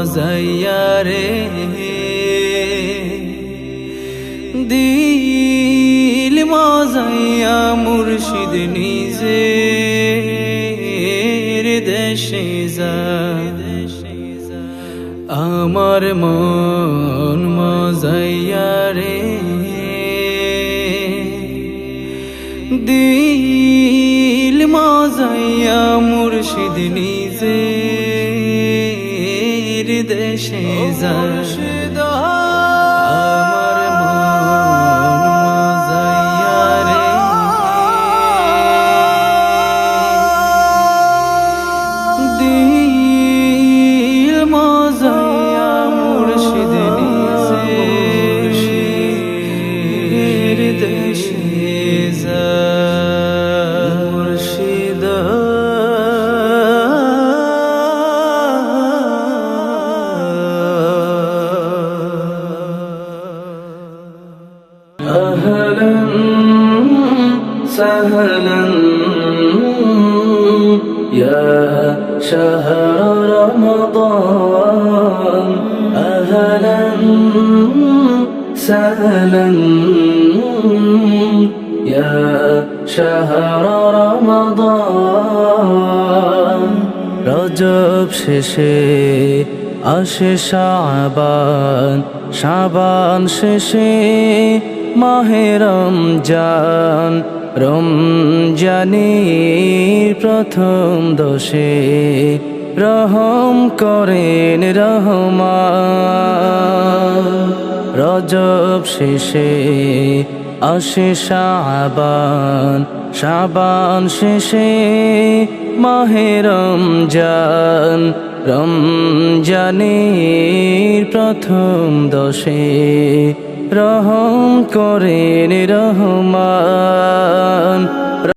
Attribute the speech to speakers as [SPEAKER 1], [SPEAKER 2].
[SPEAKER 1] মজাইয়া রে। দিল মজাইয়া মুর্শিদ নিজে দেশে আমার মন মজাইয়া দিল মজাইয়া মুর্শিদ নিজে দেশে যায়। أهلا سهلا. يا شهر رمضان أهلا سهلا. يا شهر رمضان রজব শেষে আসে শাবান শাবান শেষে মাহে রমজান। রমজানের প্রথম দশে রহম করেন রহমান। রজব শেষে আসে শাবান শাবান শেষে মাহে রমজান। রমজানের প্রথম দশে রহম করেন রহমান।